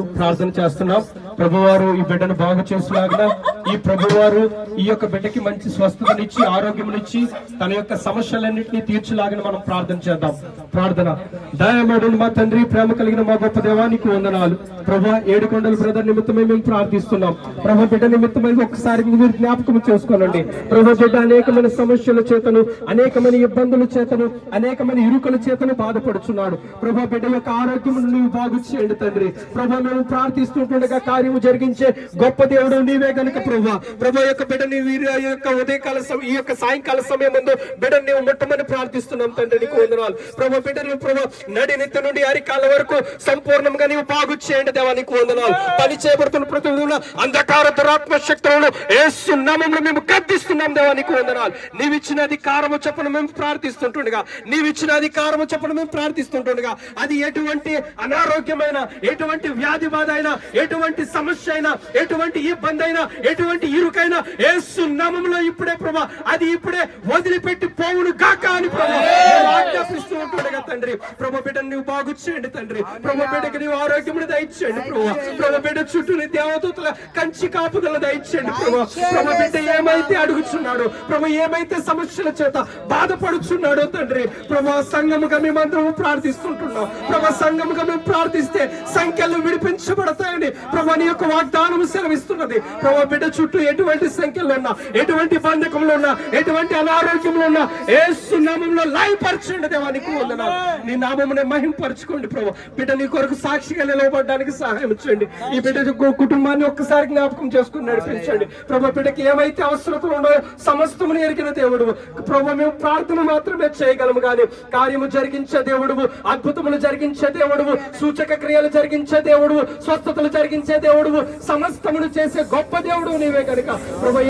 ప్రార్థన చేస్తున్నాం. ప్రభువారు ఈ బిడ్డను బాగు చేసేలాగా ఈ ప్రభువారు ఈ యొక్క బిడ్డకి మంచి స్వస్థతనిచ్చి ఆరోగ్యమునిచ్చి తన యొక్క సమస్యలన్నింటినీ తీర్చులాగా మనం ప్రార్థన చేద్దాం. ప్రార్థన. దయమేడు మా తండ్రి ప్రేమ కలిగిన మా గొప్ప దేవానికి వందనాలు. ప్రభా ఏడు కొండల బ్రదర్ నిమిత్తమై మేము ప్రార్థిస్తున్నాం. ప్రభా బిడ్డ నిమిత్తమై ఒక్కసారి మీరు జ్ఞాపకం చేసుకోనండి. ప్రభా బిడ్డ అనేకమైన సమస్యల చేతను అనేకమైన ఇబ్బందుల చేతను అనేకమైన ఇరుకుల చేతను బాధపడుచున్నాడు. ప్రభా బిడ్డ యొక్క ఆరోగ్యం నువ్వు బాగు చేయండి తండ్రి. ప్రభా మేము ప్రార్థిస్తుండగా కార్యము జరిగించే గొప్ప దేవుడు నీవే గనుక ప్రభా ప్రభా యొక్క బిడ్డ నీ యొక్క ఉదయకాల ఈ యొక్క సాయంకాల సమయం ముందు బిడ్డ నీవు ముట్టమని ప్రార్థిస్తున్నాం తండ్రి నీకు వందనాలు. ప్రభా బిడ్డను ప్రభా నడి నెత్తి నుండి అరికాల వరకు సంపూర్ణంగా నీవు బాగు చేయండి దేవా నీకు వందనాలు. పని చేయబడుతున్న ప్రతి అంధకార దురాత్మ శక్తులను యేసు నామంలో మేము గద్దిస్తున్నాం దేవా నీకు వందనాలు. నీవిచ్చిన అధికారము చొప్పున మేము ప్రార్థిస్తుంటుండగా నీవిచ్చిన అధికారము చొప్పున మేము ప్రార్థిస్తుంటుండగా అది ఎటువంటి అనారోగ్యమైన ఎటువంటి వ్యాధి బాధ అయినా ఎటువంటి సమస్య అయినా ఎటువంటి ఇబ్బంది అయినా ఎటువంటి ఇరుకైనా ఏసు నామంలో ఇప్పుడే ప్రభా అది ఇప్పుడే వదిలిపెట్టి పోవును గాక అని ప్రభా. ఆజ్ఞాపిస్తూ తండ్రి. ప్రభా బిడ్డ నువ్వు బాగు చేయండి తండ్రి. ప్రభా బిడ్డకి నీవు ఆరోగ్యమును దయచేయండి ప్రభా ప్రభా. బిడ్డ చుట్టూ నీ దేవదూతల కంచి కాపుదల దయచేయండి ప్రభా. ప్రభా బిడ్డ ఏమైతే అడుగుచున్నాడు ప్రభా ఏమైతే సమస్యల చేత బాధపడుచున్నాడో తండ్రి ప్రభా సంఘముగా మేమందరం ప్రార్థిస్తుంటున్నాం. ప్రభా సంఘముగా మేము ప్రార్థిస్తే సంఖ్యలు విడిపించబడతాయని ప్రభా నీ యొక్క వాగ్దానం సెలవిస్తున్నది. ప్రభా బిడ్డ చుట్టూ ఎటువంటి సంఖ్యలు ఉన్నా ఎటువంటి బంధకంలో ఉన్నా ఎటువంటి అనారోగ్యంలో ఉన్నా ఏసు నామంలో లయపరచండి దేవానికి వందనాలు. నీ నామమునే మహింపరచుకోండి ప్రభు. బిడ్డ నీ కొరకు సాక్షిగా నిలవబడడానికి సహాయం చేయండి. ఈ బిడ్డ కుటుంబాన్ని ఒక్కసారి జ్ఞాపకం చేసుకుని నడిపించండి. ప్రభు బిడ్డకి ఏమైతే అవసరతలు ఉన్నాయో సమస్తమును ఎరిగిన దేవుడు. ప్రభు మేము ప్రార్థన మాత్రమే చేయగలము కానీ కార్యము జరిగించే దేవుడు అద్భుతములు జరిగించే దేవుడు సూచక క్రియలు జరిగించే దేవుడు స్వస్థతలు జరిగించే దేవుడు సమస్తమును చేసే గొప్ప దేవుడు నీవే కనుక. ప్రభు